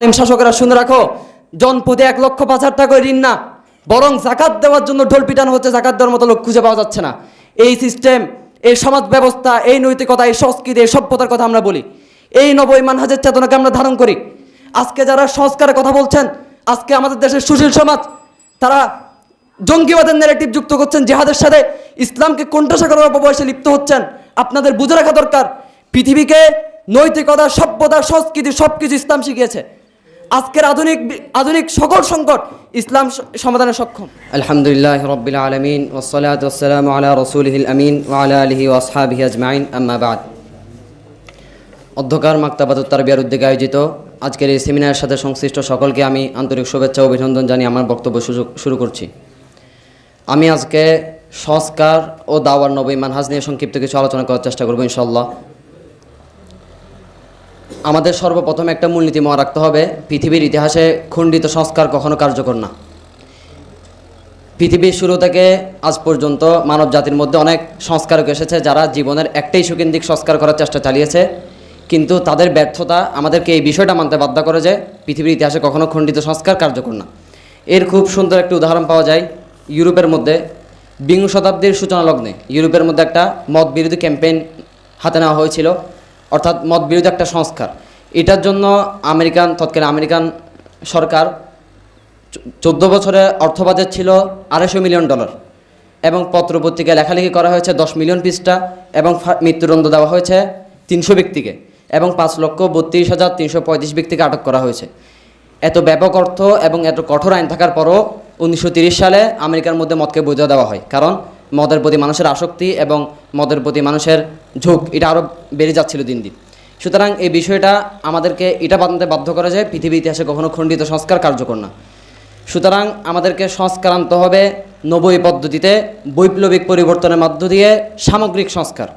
শাসকেরা শুনে রাখো জনপদে এক লক্ষ পাঁচ হাজার টাকা ঋণ না, বরং জাকাত দেওয়ার জন্য ঢোল পিটানো হচ্ছে, জাকাত দেওয়ার মতো লোক খুঁজে পাওয়া যাচ্ছে না। এই সিস্টেম এই সমাজ ব্যবস্থা, এই নৈতিকতা, এই সংস্কৃতি, এই সভ্যতার কথা আমরা বলি। এই নবই মানহাজের চেতনাকে আমরা ধারণ করি। আজকে যারা সংস্কারের কথা বলছেন, আজকে আমাদের দেশের সুশীল সমাজ, তারা জঙ্গিবাদের ন্যারেটিভ যুক্ত করছেন, জেহাদের সাথে ইসলামকে কোণঠাসা করার অপবয়সে লিপ্ত হচ্ছেন, আপনাদের বুঝে রাখা দরকার। পৃথিবীকে নৈতিকতা, সভ্যতা, সংস্কৃতি সব কিছু ইসলাম শিখিয়েছে। আজকের আধুনিক আধুনিক সকল সংকট ইসলাম সমাধানে সক্ষম। আলহামদুলিল্লাহ রব্বিল আলমিন ওসলাত ওসালাম আলা রসুলহিল আমিন ওয়ালা আলহি ওয়াসহাবিহি আজমাইন, আম্মা বাদ। অধ্যকার মাক্তাবাতুত তারবিয়ার উদ্যোগে আয়োজিত আজকের এই সেমিনারের সাথে সংশ্লিষ্ট সকলকে আমি আন্তরিক শুভেচ্ছা অভিনন্দন জানিয়ে আমার বক্তব্য শুরু করছি। আমি আজকে সংস্কার ও দাওয়ার নবী মানহাজ নিয়ে সংক্ষিপ্ত কিছু আলোচনা করার চেষ্টা করব ইনশাল্লাহ আমাদের সর্বপ্রথম একটা মূলনীতি মনে রাখতে হবে, পৃথিবীর ইতিহাসে খণ্ডিত সংস্কার কখনো কার্যকর না। পৃথিবীর শুরু থেকে আজ পর্যন্ত মানব জাতির মধ্যে অনেক সংস্কারক এসেছে যারা জীবনের একটাই সুকেন্দ্রিক সংস্কার করার চেষ্টা চালিয়েছে। কিন্তু তাদের ব্যর্থতা আমাদেরকে এই বিষয়টা মানতে বাধ্য করে যে পৃথিবীর ইতিহাসে কখনো খণ্ডিত সংস্কার কার্যকর না। এর খুব সুন্দর একটি উদাহরণ পাওয়া যায় ইউরোপের মধ্যে। বিংশ শতাব্দীর সূচনা লগ্নে ইউরোপের মধ্যে একটা মত বিরোধী ক্যাম্পেইন হাতে নেওয়া হয়েছিল। অর্থাৎ মত বিরোধী একটা সংস্কার। এটার জন্য আমেরিকান, তৎকালীন আমেরিকান সরকার চোদ্দ বছরে অর্থ বাজেট ছিল আড়াইশো মিলিয়ন ডলার এবং পত্রপত্রিকায় লেখালেখি করা হয়েছে দশ মিলিয়ন পৃষ্ঠা এবং মৃত্যুদণ্ড দেওয়া হয়েছে তিনশো ব্যক্তিকে এবং পাঁচ লক্ষ বত্রিশ হাজার তিনশো পঁয়ত্রিশ ব্যক্তিকে আটক করা হয়েছে। এত ব্যাপক অর্থ এবং এত কঠোর আইন থাকার পরও উনিশশো সালে আমেরিকার মধ্যে মদকে বোঝা দেওয়া হয়। কারণ মদের প্রতি মানুষের আসক্তি এবং মদের প্রতি মানুষের ঝোঁক, এটা আরও বেড়ে যাচ্ছিল দিন দিন। সুতরাং এই বিষয়টা আমাদেরকে এটা বাঁধতে বাধ্য করে যে পৃথিবী ইতিহাসে কখনো খণ্ডিত সংস্কার কার্যকর না। সুতরাং আমাদেরকে সংস্কার আনতে হবে নবী পদ্ধতিতে বৈপ্লবিক পরিবর্তনের মধ্য দিয়ে সামগ্রিক সংস্কার।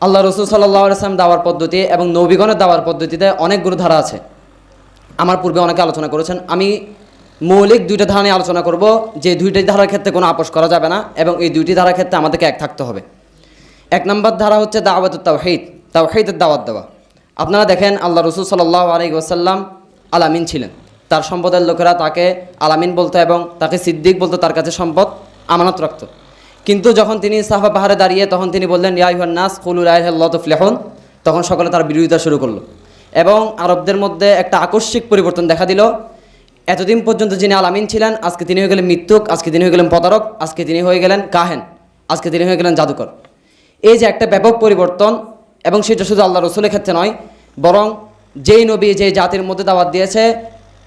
আল্লাহ রসুল সাল্লাহ আসলাম দাওয়ার পদ্ধতি এবং নবীগণের দাওয়ার পদ্ধতিতে অনেকগুলো ধারা আছে। আমার পূর্বে অনেকে আলোচনা করেছেন, আমি মৌলিক দুইটা ধারা নিয়ে আলোচনা করব। যে দুইটি ধারার ক্ষেত্রে কোনো আপোষ করা যাবে না এবং এই দুইটি ধারার ক্ষেত্রে আমাদেরকে এক থাকতে হবে। এক নম্বর ধারা হচ্ছে দাওয়াত তাওহিদ, তাওহিদের দাওয়াত দেওয়া। আপনারা দেখেন আল্লাহ রসুল সাল্লাহ আলী ওসাল্লাম আলামিন ছিলেন। তার সম্পদের লোকেরা তাকে আলামিন বলতো এবং তাকে সিদ্দিক বলতো, তার কাছে সম্পদ আমানত রাখত। কিন্তু যখন তিনি সাহবা পাহাড়ে দাঁড়িয়ে তখন তিনি বললেন ইয়াইহান নাস কুলুল আল্লাহফলেহন তখন সকলে তার বিরোধিতা শুরু করল। এবং আরবদের মধ্যে একটা আকস্মিক পরিবর্তন দেখা দিল। এতদিন পর্যন্ত যিনি আলামিন ছিলেন, আজকে তিনি হয়ে গেলেন মৃত্যুক আজকে তিনি হয়ে গেলেন প্রতারক, আজকে তিনি হয়ে গেলেন কাহেন, আজকে তিনি হয়ে গেলেন জাদুকর। এই যে একটা ব্যাপক পরিবর্তন, এবং সেটা শুধু আল্লাহ রসুলের ক্ষেত্রে নয়, বরং যেই নবী যে জাতির মধ্যে দাওয়াত দিয়েছে,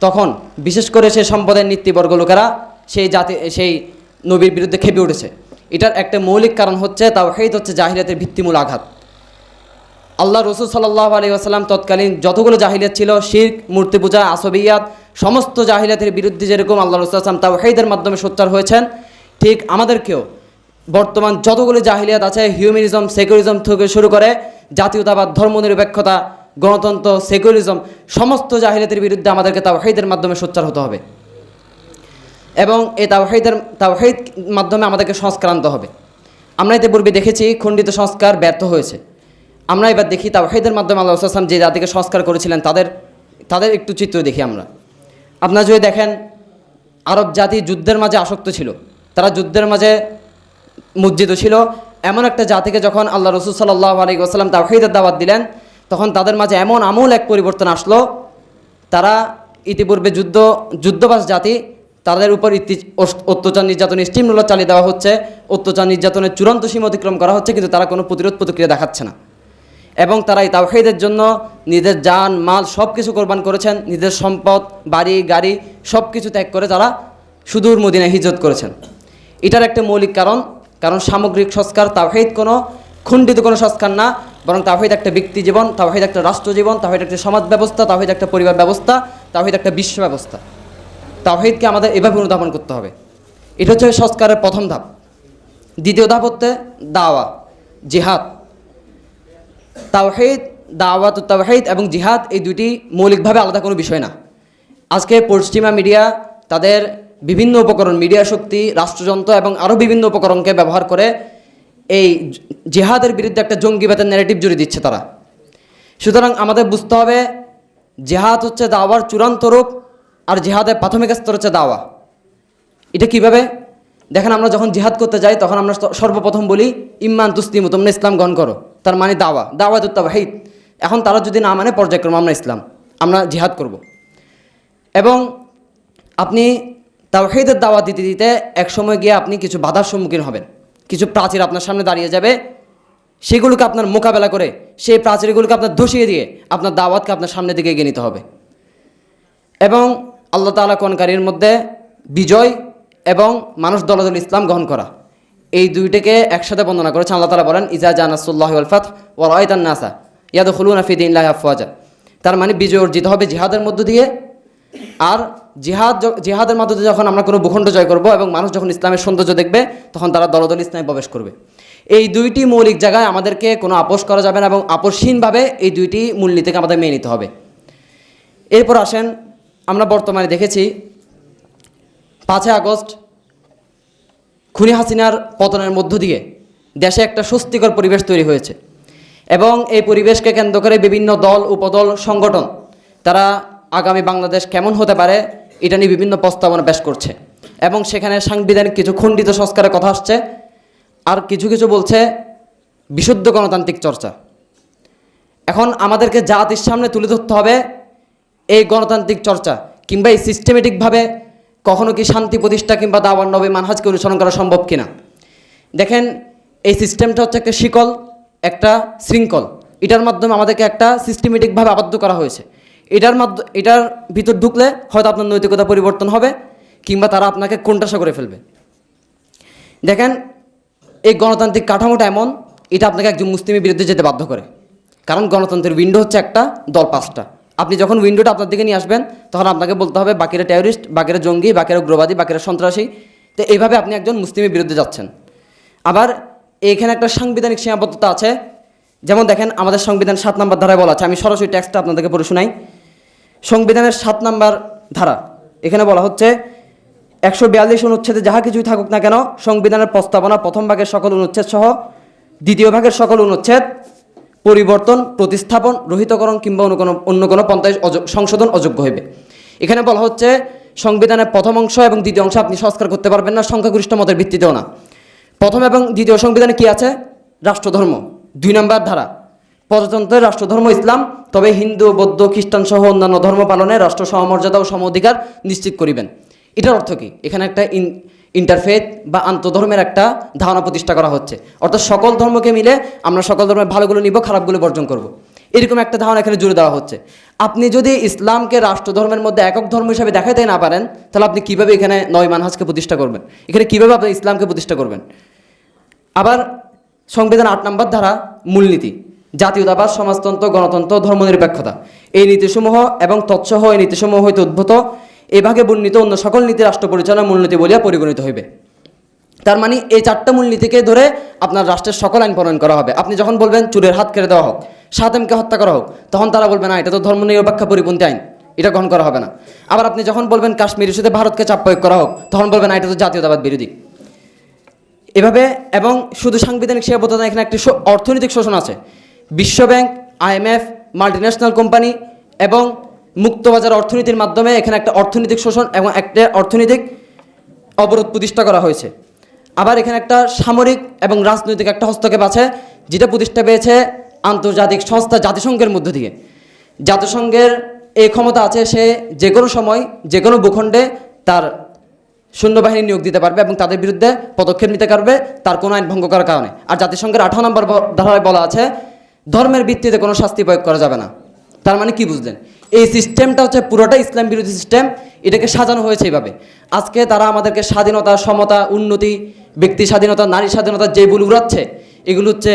তখন বিশেষ করে সেই সম্পদের নীতিবর্গ লোকেরা সেই জাতি, সেই নবীর বিরুদ্ধে খেপে উঠেছে। এটার একটা মৌলিক কারণ হচ্ছে তাও হেদ হচ্ছে জাহিলিয়াতের ভিত্তিমূল আঘাত। আল্লাহ রসুল সাল্লাহ আলী আসাল্লাম তৎকালীন যতগুলো জাহিলিয়াত ছিল, শির্ক, মূর্তি পূজা, আসবিয়াত সমস্ত জাহিলিয়াতের বিরুদ্ধে যেরকম আল্লাহ রসুল আসলাম তাও হেদের মাধ্যমে সোচ্চার হয়েছেন, ঠিক আমাদেরকেও বর্তমান যতগুলো জাহিলিয়াত আছে, হিউম্যানিজম, সেকুলারিজম থেকে শুরু করে জাতীয়তাবাদ, ধর্মনিরপেক্ষতা, গণতন্ত্র, সেকুলারিজম, সমস্ত জাহিলিয়াতের বিরুদ্ধে আমাদেরকে তাও হেদের মাধ্যমে সোচ্চার হতে হবে। এবং এই তাওহিদের, তাওহিদ মাধ্যমে আমাদেরকে সংস্কার আনতে হবে। আমরা এতে পূর্বে দেখেছি, খণ্ডিত সংস্কার ব্যর্থ হয়েছে। আমরা এবার দেখি তাওহিদের মাধ্যমে আল্লাহ আসলাম যে জাতিকে সংস্কার করেছিলেন, তাদের তাদের একটু চিত্র দেখি আমরা। আপনারা যদি দেখেন, আরব জাতি যুদ্ধের মাঝে আসক্ত ছিল। তারা যুদ্ধের মাঝে মজ্জিদ ছিল। এমন একটা জাতিকে যখন আল্লাহ রসুল সাল্লাহ আলী ওসালাম তাওহিদের দাওয়াত দিলেন, তখন তাদের মাঝে এমন আমূল এক পরিবর্তন আসলো। তারা ইতিপূর্বে যুদ্ধ যুদ্ধবাস জাতি, তাদের উপর ইতি- অত্যাচার নির্যাতন স্টিমুলার চালিয়ে দেওয়া হচ্ছে। অত্যাচার নির্যাতনের চূড়ান্ত সীমা অতিক্রম করা হচ্ছে, কিন্তু তারা কোনো প্রতিরোধ প্রতিক্রিয়া দেখাচ্ছে না। এবং তারা এই তাওহিদের জন্য নিজের যান মাল সব কিছু কোরবান করেছেন, নিজের সম্পদ, বাড়ি, গাড়ি সব কিছু ত্যাগ করে তারা সুদূর মদিনায় হিজরত করেছেন। এটার একটা মৌলিক কারণ কারণ সামগ্রিক সংস্কার, তাওহিদ কোনো খণ্ডিত কোনো সংস্কার না, বরং তাওহিদ একটা ব্যক্তি জীবন, তাওহিদ একটা রাষ্ট্র জীবন, তাওহিদ একটা সমাজ ব্যবস্থা, তাওহিদ একটা পরিবার ব্যবস্থা, তাওহিদ একটা বিশ্ব ব্যবস্থা। তাওহিদকে আমাদের এভাবে অনুধাবন করতে হবে। এটা হচ্ছে সংস্কারের প্রথম ধাপ। দ্বিতীয় ধাপ হচ্ছে দাওয়া, জিহাদ। তাওহিদ, দাওয়াত তাওহিদ এবং জিহাদ এই দুটি মৌলিকভাবে আলাদা কোনো বিষয় না। আজকে পশ্চিমা মিডিয়া তাদের বিভিন্ন উপকরণ, মিডিয়া শক্তি, রাষ্ট্রযন্ত্র এবং আরও বিভিন্ন উপকরণকে ব্যবহার করে এই জিহাদের বিরুদ্ধে একটা জঙ্গিবাদের ন্যারেটিভ জুড়ে দিচ্ছে তারা। সুতরাং আমাদের বুঝতে হবে, জেহাদ হচ্ছে দাওয়ার চূড়ান্ত রূপ আর জেহাদের প্রাথমিক স্তর হচ্ছে দাওয়া। এটা কীভাবে? দেখেন আমরা যখন জিহাদ করতে যাই, তখন আমরা সর্বপ্রথম বলি, ইম্মান তুসলিমু, তোমরা ইসলাম গ্রহণ করো। তার মানে দাওয়া। দাওয়া দুত্তাবাহিদ এখন তারা যদি না মানে পর্যায়ক্রম আমরা ইসলাম, আমরা জিহাদ করব। এবং আপনি তাওহিদের দাওয়া দিতে দিতে এক সময় গিয়ে আপনি কিছু বাধার সম্মুখীন হবেন। কিছু প্রাচীর আপনার সামনে দাঁড়িয়ে যাবে। সেগুলোকে আপনার মোকাবেলা করে, সেই প্রাচীরগুলোকে আপনার ধসিয়ে দিয়ে আপনার দাওয়াতকে আপনার সামনের দিকে এগিয়ে নিতে হবে। এবং আল্লাহ তাআলা কোনকারীর মধ্যে বিজয় এবং মানুষ দলদল ইসলাম গ্রহণ করা। এই দুইটাকে একসাথে বর্ণনা করেছেন আল্লাহ তালা বলেন, ইজা জানাসুল্লাহ আলফাত ও রয়তান নাসা ইয়াদ খুলুন আফিদিন আফওয়াজা। তার মানে বিজয় অর্জিত হবে জিহাদের মধ্য দিয়ে। আর জিহাদ জিহাদের মাধ্যমে যখন আমরা কোনো ভূখণ্ড জয় করব এবং মানুষ যখন ইসলামের সৌন্দর্য দেখবে, তখন তারা দলদল ইসলামে প্রবেশ করবে। এই দুইটি মৌলিক জায়গায় আমাদেরকে কোনো আপোষ করা যাবে না এবং আপোষহীনভাবে এই দুইটি মূলনীতিকে আমাদের মেনে নিতে হবে। এরপর আসেন, আমরা বর্তমানে দেখেছি পাঁচই আগস্ট খুনি হাসিনার পতনের মধ্য দিয়ে দেশে একটা স্বস্তিকর পরিবেশ তৈরি হয়েছে এবং এই পরিবেশকে কেন্দ্র করে বিভিন্ন দল, উপদল, সংগঠন, তারা আগামী বাংলাদেশ কেমন হতে পারে, এটা নিয়ে বিভিন্ন প্রস্তাবনা পেশ করছে। এবং সেখানে সাংবিধানিক কিছু খণ্ডিত সংস্কারের কথা আসছে। আর কিছু কিছু বলছে বিশুদ্ধ গণতান্ত্রিক চর্চা। এখন আমাদেরকে জাতির সামনে তুলে ধরতে হবে এই গণতান্ত্রিক চর্চা কিংবা এই সিস্টেমেটিকভাবে কখনো কি শান্তি প্রতিষ্ঠা কিংবা দাওয়ার নবী মানহাজকে অনুসরণ করা সম্ভব কিনা? দেখেন, এই সিস্টেমটা হচ্ছে একটা শিকল, একটা শৃঙ্খল। এটার মাধ্যমে আমাদেরকে একটা সিস্টেমেটিকভাবে আবদ্ধ করা হয়েছে। এটার মাধ্যমে এটার ভিতর ঢুকলে হয়তো আপনার নৈতিকতা পরিবর্তন হবে কিংবা তারা আপনাকে কোণঠাসা করে ফেলবে। দেখেন, এই গণতান্ত্রিক কাঠামোটা এমন, এটা আপনাকে একজন মুসলিমের বিরুদ্ধে যেতে বাধ্য করে। কারণ গণতন্ত্রের উইন্ডো হচ্ছে একটা দল পাঁচটা। আপনি যখন উইন্ডোটা আপনার দিকে নিয়ে আসবেন, তখন আপনাকে বলতে হবে, বাকিরা টেররিস্ট বাকিরা জঙ্গি, বাকিরা উগ্রবাদী, বাকিরা সন্ত্রাসী। তো এইভাবে আপনি একজন মুসলিমের বিরুদ্ধে যাচ্ছেন। আবার এখানে একটা সাংবিধানিক সীমাবদ্ধতা আছে। যেমন দেখেন, আমাদের সংবিধান সাত নম্বর ধারায় বলা আছে। আমি সরাসরি ট্যাক্সটা আপনাদেরকে পড়ে শোনাই। সংবিধানের সাত নম্বর ধারা। এখানে বলা হচ্ছে, একশো বিয়াল্লিশ অনুচ্ছেদে যাহা কিছুই থাকুক না কেন, সংবিধানের প্রস্তাবনা প্রথম ভাগের সকল অনুচ্ছেদ সহ দ্বিতীয় ভাগের সকল অনুচ্ছেদ পরিবর্তন, প্রতিস্থাপন, রহিতকরণ কিংবা অন্য কোনো অন্য কোনো পন্থায় সংশোধন অযোগ্য হইবে। এখানে বলা হচ্ছে, সংবিধানের প্রথম অংশ এবং দ্বিতীয় অংশ আপনি সংস্কার করতে পারবেন না, সংখ্যাগরিষ্ঠ মতের ভিত্তিতেও না। প্রথম এবং দ্বিতীয় সংবিধানে কি আছে? রাষ্ট্রধর্ম, দুই নম্বর ধারা। প্রজাতন্ত্রের রাষ্ট্রধর্ম ইসলাম, তবে হিন্দু, বৌদ্ধ, খ্রিস্টান সহ অন্যান্য ধর্ম পালনে রাষ্ট্র সমমর্যাদা ও সম অধিকার নিশ্চিত করিবেন। এটার অর্থ কি? এখানে একটা ইন ইন্টারফেথ বা আন্তধর্মের একটা ধারণা প্রতিষ্ঠা করা হচ্ছে। অর্থাৎ সকল ধর্মকে মিলে আমরা সকল ধর্মের ভালোগুলো নিব, খারাপগুলো বর্জন করব। এরকম একটা ধারণা এখানে জুড়ে দেওয়া হচ্ছে। আপনি যদি ইসলামকে রাষ্ট্রধর্মের মধ্যে একক ধর্ম হিসাবে দেখাতে না পারেন, তাহলে আপনি কীভাবে এখানে নয় মানহাজকে প্রতিষ্ঠা করবেন? এখানে কীভাবে আপনি ইসলামকে প্রতিষ্ঠা করবেন? আবার সংবিধান আট নম্বর ধারা, মূলনীতি, জাতীয়তাবাদ, সমাজতন্ত্র, গণতন্ত্র, ধর্মনিরপেক্ষতা। এই নীতিসমূহ এবং তৎসহ এই নীতিসমূহ হইতে উদ্ভূত এই ভাগে বর্ণিত অন্য সকল নীতি রাষ্ট্র পরিচালনার মূলনীতি বলিয়া পরিগণিত হইবে। তার মানে এই চারটা মূলনীতিকে ধরে আপনার রাষ্ট্রের সকল আইন প্রণয়ন করা হবে। আপনি যখন বলবেন চুরের হাত কেড়ে দেওয়া হোক সাদেমকে হত্যা করা হোক, তখন তারা বলবে, না, এটা তো ধর্মনিরপেক্ষ পরিপন্থী আইন, এটা গ্রহণ করা হবে না। আবার আপনি যখন বলবেন, কাশ্মীর ইস্যুতে ভারতকে চাপ প্রয়োগ করা হোক, তখন বলবেন না, এটা তো জাতীয়তাবাদ বিরোধী। এভাবে, এবং শুধু সাংবিধানিক সীমাবদ্ধতা এখানে একটি অর্থনৈতিক শোষণ আছে। বিশ্বব্যাংক আইএমএফ মাল্টিন্যাশনাল কোম্পানি এবং মুক্তবাজার অর্থনীতির মাধ্যমে এখানে একটা অর্থনৈতিক শোষণ এবং একটা অর্থনৈতিক অবরোধ প্রতিষ্ঠা করা হয়েছে। আবার এখানে একটা সামরিক এবং রাজনৈতিক একটা হস্তক্ষেপ আছে, যেটা প্রতিষ্ঠা পেয়েছে আন্তর্জাতিক সংস্থা জাতিসংঘের মধ্য দিয়ে। জাতিসংঘের এই ক্ষমতা আছে, সে যে কোনো সময়, যে কোনো ভূখণ্ডে তার সৈন্যবাহিনী নিয়োগ দিতে পারবে এবং তাদের বিরুদ্ধে পদক্ষেপ নিতে পারবে, তার কোনো আইন ভঙ্গ করার কারণে। আর জাতিসংঘের আঠারো নম্বর ধারায় বলা আছে, ধর্মের ভিত্তিতে কোনো শাস্তি প্রয়োগ করা যাবে না। তার মানে কি বুঝলেন? এই সিস্টেমটা হচ্ছে পুরোটা ইসলাম বিরোধী সিস্টেম এটাকে সাজানো হয়েছে এইভাবে। আজকে তারা আমাদেরকে স্বাধীনতা, সমতা, উন্নতি, ব্যক্তি স্বাধীনতা, নারী স্বাধীনতা যে বলে উড়াচ্ছে, এগুলো হচ্ছে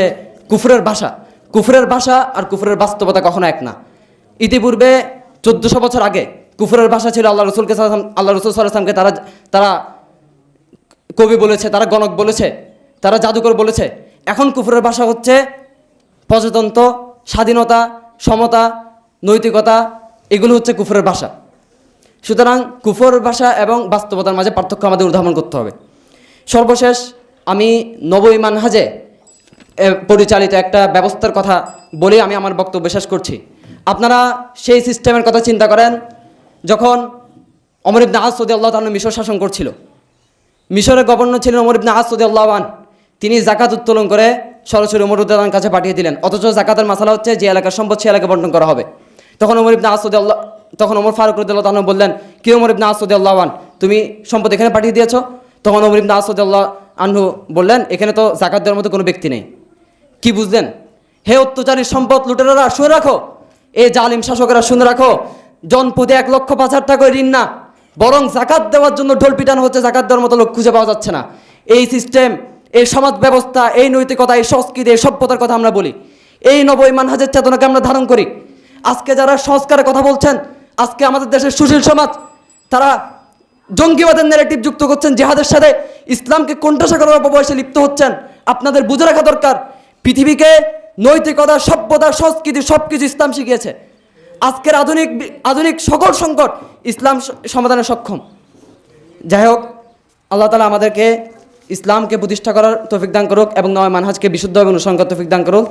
কুফরের ভাষা। কুফরের ভাষা আর কুফরের বাস্তবতা কখনো এক না। ইতিপূর্বে চোদ্দোশো বছর আগে কুফরের ভাষা ছিল আল্লাহ রসুলকে আল্লাহ রসুল সাল্লামকে তারা তারা কবি বলেছে, তারা গণক বলেছে, তারা জাদুকর বলেছে। এখন কুফরের ভাষা হচ্ছে প্রজাতন্ত্র, স্বাধীনতা, সমতা, নৈতিকতা এগুলো হচ্ছে কুফরের ভাষা। সুতরাং কুফর ভাষা এবং বাস্তবতার মাঝে পার্থক্য আমাদের উদ্ভাবন করতে হবে। সর্বশেষ আমি নবই মানহাজে এ, পরিচালিত একটা ব্যবস্থার কথা বলে আমি আমার বক্তব্য শেষ করছি। আপনারা সেই সিস্টেমের কথা চিন্তা করেন যখন অমর ইবনে সদি আল্লাহ তাআলা মিশর শাসন করছিল। মিশরের গভর্নর ছিলেন অমর ইবনে আস সদি আল্লাহান তিনি জাকাত উত্তোলন করে সরাসরি অমর উদ্দানের কাছে পাঠিয়ে দিলেন। অথচ জাকাতের মাসালা হচ্ছে যে এলাকার সম্পদ সে এলাকায় বন্টন করা হবে। তখন অমর ইবনে আস সদি আল্লাহ তখন অমর ফারুক রুদ্দাল্লাহ তাআলা বললেন, কি অমর ইবনে আস সদি আল্লাহান তুমি সম্পদ এখানে পাঠিয়ে দিয়েছ? তখন অমর ইবনে আস সদি আল্লাহ আনহু বললেন, এখানে তো জাকাত দেওয়ার মতো কোনো ব্যক্তি নেই। কি বুঝলেন? হে অত্যাচারী সম্পদ লুটেরারা, শুনে রাখো। এ জালিম শাসকেরা, শুনে রাখো। জনপদে এক লক্ষ পাঁচ হাজার টাকা ঋণ না। বরং জাকাত দেওয়ার জন্য ঢোল পিটানো হচ্ছে জাকাত দেওয়ার মতো লোক খুঁজে পাওয়া যাচ্ছে না। এই সিস্টেম এই সমাজ ব্যবস্থা, এই নৈতিকতা, এই সংস্কৃতি, এই সভ্যতার কথা আমরা বলি। এই নব ইমান হাজের চেতনাকে আমরা ধারণ করি। আজকে যারা সংস্কারের কথা বলছেন, আজকে আমাদের দেশের সুশীল সমাজ, তারা জঙ্গিবাদের ন্যারেটিভ যুক্ত করছেন, জেহাদের সাথে ইসলামকে কণ্ঠাসা করার অপবয়সে লিপ্ত হচ্ছেন। আপনাদের বুঝে রাখা দরকার, পৃথিবীকে নৈতিকতা, সভ্যতা, সংস্কৃতি সব কিছু ইসলাম শিখিয়েছে। আজকের আধুনিক আধুনিক সকল সংকট ইসলাম সমাধানে সক্ষম। যাই হোক, আল্লাহ তালা আমাদেরকে ইসলামকে প্রতিষ্ঠা করার তৌফিক দান করুক এবং নয় মানহাজকে বিশুদ্ধভাবে অনুসরণ করার তৌফিক দান করুক।